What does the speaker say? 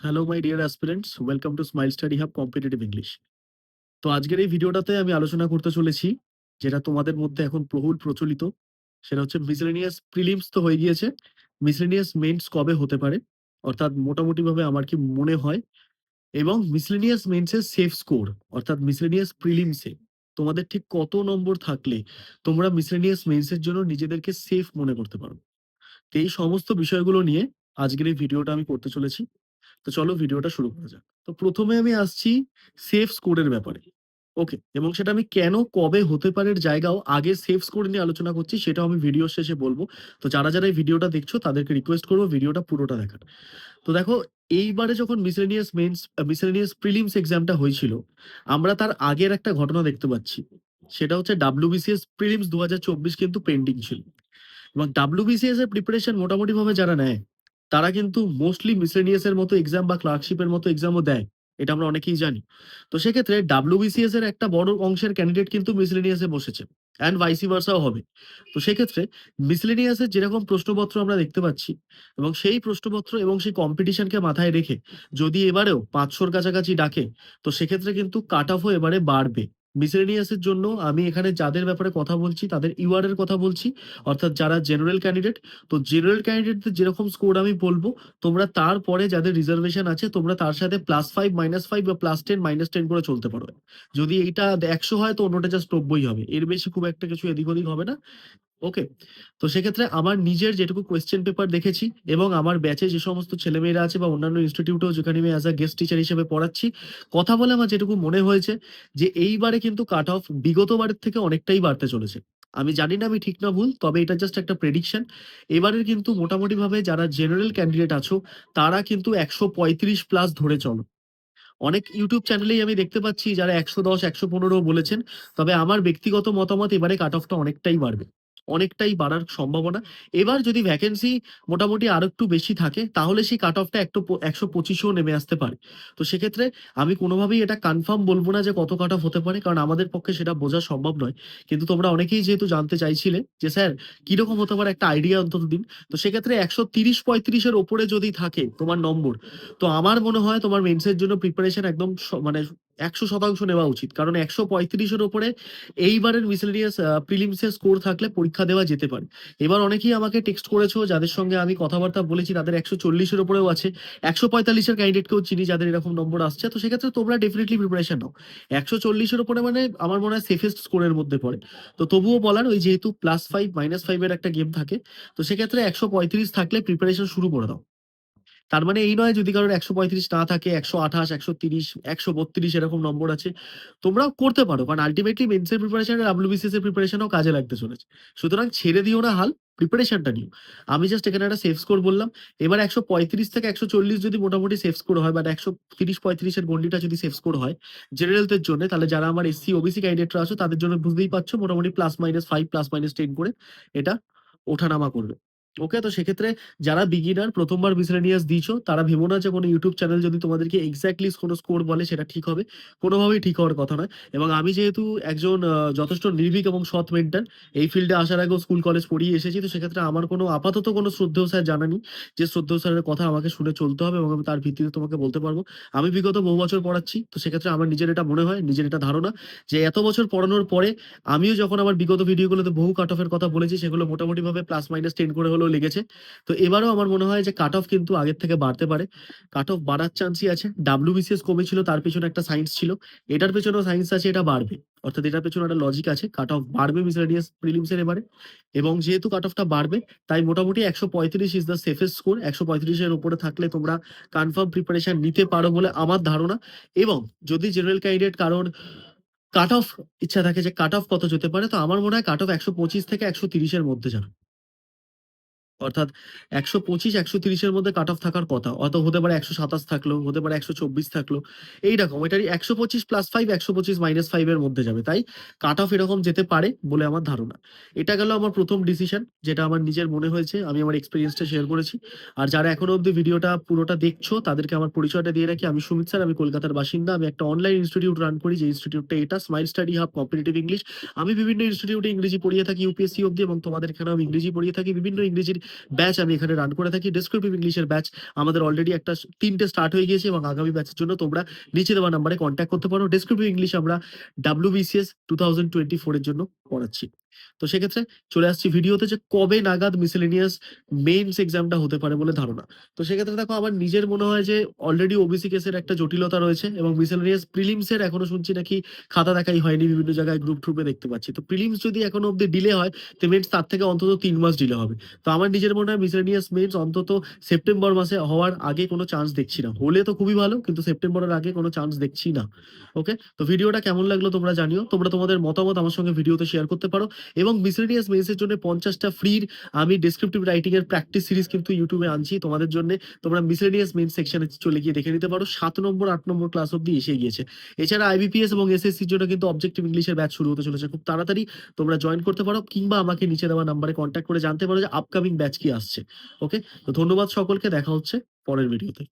Hello my dear aspirants welcome to Smile Study Hub Competitive English তো আজকের এই ভিডিওটাতে আমি আলোচনা করতে চলেছি, যেটা তোমাদের মধ্যে এখন বহুল প্রচলিত। সেটা হচ্ছে মিসলেনিয়াস প্রিলিমস তো হয়ে গিয়েছে। মিসলেনিয়াস মেন্স কবে হতে পারে? অর্থাৎ মোটামুটি ভাবে আমার কি মনে হয়? এবং মিসলেনিয়াস মেন্সের সেফ স্কোর অর্থাৎ মিসলেনিয়াস প্রিলিমসে তোমাদের ঠিক কত নম্বর থাকলে তোমরা মিসলেনিয়াস মেন্সের জন্য নিজেদেরকে সেফ মনে করতে পারো। তো এই সমস্ত বিষয়গুলো নিয়ে আজকের এই ভিডিওটা আমি করতে চলেছি। তো চলো ভিডিওটা শুরু করা যাক। তো প্রথমে আমি আসছি সেফ স্কোরের ব্যাপারে। ওকে, এবং সেটা আমি কেন, কবে হতে পারে জায়গাও আগে সেফ স্কোর নিয়ে আলোচনা করছি, সেটাও আমি ভিডিও শেষে বলব। তো যারা যারা এই ভিডিওটা দেখছ, তাদেরকে রিকোয়েস্ট করব ভিডিওটা পুরোটা দেখার। তো দেখো, এইবারে যখন মিসলেনিয়াস মেন্স মিসলেনিয়াস প্রিলিমস এক্সামটা হয়েছিল, আমরা তার আগের একটা ঘটনা দেখতে পাচ্ছি। সেটা হচ্ছে ডাব্লিউবিসিএস প্রিলিমস দু হাজার চব্বিশ কিন্তু পেন্ডিং ছিল। এবং ডাব্লিউবিসিএস এর প্রিপারেশন মোটামুটি ভাবে যারা নেয় তারা কিন্তু মোস্টলি মিসলেনিয়াস এর মতো এক্সাম বা ক্লার্কশিপের মতো এক্সামও দেয়। এটা আমরা অনেকেই জানি। তো সেক্ষেত্রে ডাব্লিউবিসিএস এর একটা বড় অংশের ক্যান্ডিডেট কিন্তু মিসলেনিয়াসে বসেছে অ্যান্ড ভাইসি ভার্সাও হবে। তো সেক্ষেত্রে মিসলেনিয়াসের যেরকম প্রশ্নপত্র আমরা দেখতে পাচ্ছি এবং সেই প্রশ্নপত্র এবং সেই কম্পিটিশনকে মাথায় রেখে যদি এবারেও পাঁচশোর কাছাকাছি ডাকে, তো সেক্ষেত্রে কিন্তু কাট অফও এবারে বাড়বে। মিসলেনিয়াসের জন্য আমি এখানে যাদের ব্যাপারে কথা বলছি, তাদের ইউআর এর কথা বলছি, অর্থাৎ যারা জেনারেল ক্যান্ডিডেট তো জেনারেল ক্যান্ডিডেটদের যেরকম স্কোর আমি বলব, তোমরা তারপরে যাদের রিজার্ভেশন আছে, তোমরা তার সাথে প্লাস ফাইভ মাইনাস ফাইভ বা প্লাস টেন মাইনাস টেন করে চলতে পারবে যদি এইটা একশো হয়, তো অন্যটা জাস্ট নব্বই হবে। এর বেশি খুব একটা কিছু এদিক ওদিক হবে না। ওকে তো সেক্ষেত্রে আমার নিজের যেটুকু কোয়েশ্চেন পেপার দেখেছি এবং আমার ব্যাচে যে সমস্ত ছেলেমেয়েরা আছে বা অন্যান্য ইনস্টিটিউটেও যেখানে আমি অ্যাজ আ গেস্ট টিচার হিসেবে পড়াচ্ছি, কথা বলে আমার যেটুকু মনে হয়েছে যে এইবারে কিন্তু কাট অফ বিগতবারের থেকে অনেকটাই বাড়তে চলেছে। আমি জানি না আমি ঠিক না ভুল, তবে এটা জাস্ট একটা প্রেডিকশন এবারের কিন্তু মোটামুটি ভাবে যারা জেনারেল ক্যান্ডিডেট আছো, তারা কিন্তু একশো পঁয়ত্রিশ প্লাস ধরে চলো। অনেক ইউটিউব চ্যানেলেই আমি দেখতে পাচ্ছি যারা একশো দশ, একশো পনেরো বলেছেন, তবে আমার ব্যক্তিগত মতামত এবারে কাট অফটা অনেকটাই বাড়বে। অনেকটাই বাড়ার সম্ভাবনা। এবার যদি ভ্যাকেন্সি মোটামুটি আরও একটু বেশি থাকে, তাহলে সেই কাট অফটা একটু একশো পঁচিশেও নেমে আসতে পারে। তো সেক্ষেত্রে আমি কোনোভাবেই এটা কনফার্ম বলব না যে কত কাট অফ হতে পারে, কারণ আমাদের পক্ষে সেটা বোঝা সম্ভব নয়। কিন্তু তোমরা অনেকেই যেহেতু জানতে চাইছিলে যে, স্যার, কীরকম হতে পারে একটা আইডিয়া অন্তত দিন? তো সেক্ষেত্রে একশো তিরিশ পঁয়ত্রিশের ওপরে যদি থাকে তোমার নম্বর, তো আমার মনে হয় তোমার মেন্সের জন্য প্রিপারেশন একদম মানে একশো শতাংশ নেওয়া উচিত। কারণ একশো পঁয়ত্রিশের ওপরে এইবারের মিসেলিনিয়াস প্রিলিমসের স্কোর থাকলে পরীক্ষা দেওয়া যেতে পারে। এবার অনেকেই আমাকে টেক্সট করেছ, যাদের সঙ্গে আমি কথাবার্তা বলেছি, তাদের একশো চল্লিশের ওপরেও আছে। একশো পঁয়তাল্লিশের ক্যান্ডিডেটকেও চিনি, যাদের এরকম নম্বর আসছে। তো সেক্ষেত্রে তোমরা ডেফিনেটলি প্রিপারেশন নাও। একশো চল্লিশের ওপরে মানে আমার মনে হয় সেফেস্ট স্কোরের মধ্যে পড়ে। তো তবুও বলার, ওই যেহেতু প্লাস ফাইভ মাইনাস ফাইভের একটা গেম থাকে, তো সেক্ষেত্রে একশো পঁয়ত্রিশ থাকলে প্রিপারেশন শুরু করে দাও। তার মানে এই নয় যদি কারোর একশো পঁয়ত্রিশ না থাকে, একশো আঠাশ, একশো তিরিশ, একশো বত্রিশ এরকম নম্বর আছে, তোমরাও করতে পারো। কারণ আলটিমেটলি মেন্সের প্রিপারেশন ডাব্লিউবিসিএস এর প্রিপারেশনও কাজে লাগতে চলেছে। সুতরাং ছেড়ে দিও না হাল প্রিপারেশনটা নিও। আমি জাস্ট এখানে একটা সেফ স্কোর বললাম। এবার একশো পঁয়ত্রিশ থেকে একশো চল্লিশ যদি মোটামুটি সেফ স্কোর হয় বাট একশো তিরিশ পঁয়ত্রিশের গন্ডিটা যদি সেফ স্কোর হয় জেনারেলদের জন্য, তাহলে যারা আমার এসসি ওবিসি ক্যান্ডিডেটরা আছো, তাদের জন্য বুঝতেই পারছ, মোটামুটি plus minus five plus minus ten করে এটা ওঠানামা করবে। ওকে তো সেক্ষেত্রে যারা বিগিনার প্রথমবার মিসলেনিয়াস দিয়েছ তারা ভেবো না যে কোনো ইউটিউব চ্যানেল যদি তোমাদেরকে এক্স্যাক্টলি কোনো স্কোর বলে সেটা ঠিক হবে। কোনোভাবেই ঠিক হওয়ার কথা নয়। এবং আমি যেহেতু একজন যথেষ্ট নির্ভীক এবং সৎ মেন্টাল এই ফিল্ডে আসার আগেও স্কুল কলেজ পড়িয়ে এসেছি, তো সেক্ষেত্রে আমার কোনো আপাতত কোনো শ্রদ্ধেয় স্যার জানা নেই। যে শ্রদ্ধেয় স্যারের কথা আমাকে শুনে চলতে হবে এবং আমি তার ভিত্তিতে তোমাকে বলতে পারব। আমি বিগত বহু বছর পড়াচ্ছি, তো সেক্ষেত্রে আমার নিজের এটা মনে হয়, নিজের এটা ধারণা যে এত বছর পড়ানোর পরে আমিও যখন আমার বিগত ভিডিওগুলোতে বহু কাট অফের কথা বলেছি, সেগুলো মোটামুটি ভাবে প্লাস মাইনাস টেন করে হলেও লেগেছে তো এবারও আমার মনে হয় যে কাট অফ কিন্তু আগের থেকে বাড়তে পারে। কাট অফ বাড়ার চান্সই আছে। ডাব্লিউবিসিএস কমেছিল, তার পেছনে একটা সায়েন্স ছিল। এটার পেছনেও সায়েন্স আছে, এটা বাড়বে। অর্থাৎ এটার পেছনে একটা লজিক আছে। কাট অফ বাড়বে মিসলেনিয়াস প্রিলিমসের এবারে। এবং যেহেতু কাট অফটা বাড়বে, তাই মোটামুটি একশো পঁয়ত্রিশ ইজ দ্য সেফেস্ট স্কোর একশো পঁয়ত্রিশের উপরে থাকলে তোমরা কনফার্ম প্রিপারেশন নিতে পারো বলে আমার ধারণা। এবং যদি জেনারেল ক্যান্ডিডেট কারণ কাট অফ ইচ্ছা থাকে যে কাট অফ কত যেতে পারে, তো আমার মনে হয় কাট অফ একশো পঁচিশ থেকে একশো তিরিশের মধ্যে যাবে। অর্থাৎ একশো পঁচিশ, একশো তিরিশের মধ্যে কাট অফ থাকার কথা। অত হতে পারে একশো সাতাশ থাকল, হতে পারে একশো চব্বিশ থাকল। এইরকম, এটারই একশো পঁচিশ প্লাস ফাইভ একশো পঁচিশ মাইনাস ফাইভ এর মধ্যে যাবে। তাই কাট অফ এরকম যেতে পারে বলে আমার ধারণা। এটা গেল আমার প্রথম ডিসিশন যেটা আমার নিজের মনে হয়েছে, আমি আমার এক্সপিরিয়েন্সটা শেয়ার করেছি। আর যারা এখনও অব্দি ভিডিওটা পুরোটা দেখছ, তাদেরকে আমার পরিচয়টা দিয়ে রাখি। আমি সুমিত স্যার, আমি কলকাতার বাসিন্দা। আমি একটা অনলাইন ইনস্টিটিউট রান করি, যে ইনস্টিটিউটটা এটা Smile Study Hub Competitive English আমি বিভিন্ন ইনস্টিটিউটে ইংরেজি পড়িয়ে থাকি ইউপিএসসি অব্দি এবং তোমাদের এখানে আমি ইংরেজি পড়িয়ে থাকি। বিভিন্ন ইংরেজির ব্যাচ আমি এখানে রান করে থাকি। ডেসক্রিপটিভ ইংলিশের ব্যাচ আমাদের অলরেডি একটা তিনটে স্টার্ট হয়ে গিয়েছে এবং আগামী ব্যাচের জন্য তোমরা নিচে দেওয়া নাম্বারে কন্ট্যাক্ট করতে পারো। ডেসক্রিপটিভ ইংলিশ আমরা ডাব্লিউবিসিএস টু থাউজেন্ড টোয়েন্টি ফোরের জন্য পড়াচ্ছি। তো সেক্ষেত্রে চলে আসছি ভিডিওতে যে কবে নাগাদ মিসেলেনিয়াস মেইনস এক্সামটা হতে পারে বলে ধারণা। তো সেক্ষেত্রে দেখো আমার নিজের মনে হয় যে অলরেডি ওবিসি কেসের একটা জটিলতা রয়েছে এবং মিসেলেনিয়াস প্রিলিমসের এখনও শুনছি নাকি খাতা দেখাই হয়নি, বিভিন্ন জায়গায় গ্রুপ ট্রুপে দেখতে পাচ্ছি। তো প্রিলিমস যদি এখনও অব্দি ডিলে হয়, তো মেন্স তার থেকে অন্তত তিন মাস ডিলে হবে। তো আমার নিজের মনে হয় মিসেলেনিয়াস মেন্স অন্তত সেপ্টেম্বর মাসে হওয়ার আগে কোনো চান্স দেখছি না। হলে তো খুবই ভালো, কিন্তু সেপ্টেম্বরের আগে কোনো চান্স দেখছি না। ওকে তো ভিডিওটা কেমন লাগল তোমরা জানিও। তোমরা তোমাদের মতামত আমার সঙ্গে ভিডিওতে শেয়ার করতে পারো। এবং মিসেলেনিয়াস মেন্সের জন্য পঞ্চাশটা ফ্রির আমি ডেসক্রিপটিভ রাইটিং এর প্র্যাকটিস সিরিজ কিন্তু ইউটিউবে আনছি। তোমাদের জন্য তোমরা মিসেলেনিয়াস মেন সেকশনে চলে গিয়ে দেখে নিতে পারো। সাত নম্বর, আট নম্বর ক্লাস অব্দি এসে গিয়েছে। এছাড়া আইবিপিএস এবং এসএসসির জন্য কিন্তু অবজেক্টিভ ইংলিশের ব্যাচ শুরু হতে চলেছে। খুব তাড়াতাড়ি তোমরা জয়েন করতে পারো কিংবা আমাকে নিচে দেওয়া নাম্বারে কন্ট্যাক্ট করে জানতে পারো যে আপকামিং ব্যাচ কি আসছে। ওকে তো ধন্যবাদ সকলকে। দেখা হচ্ছে পরের ভিডিওতে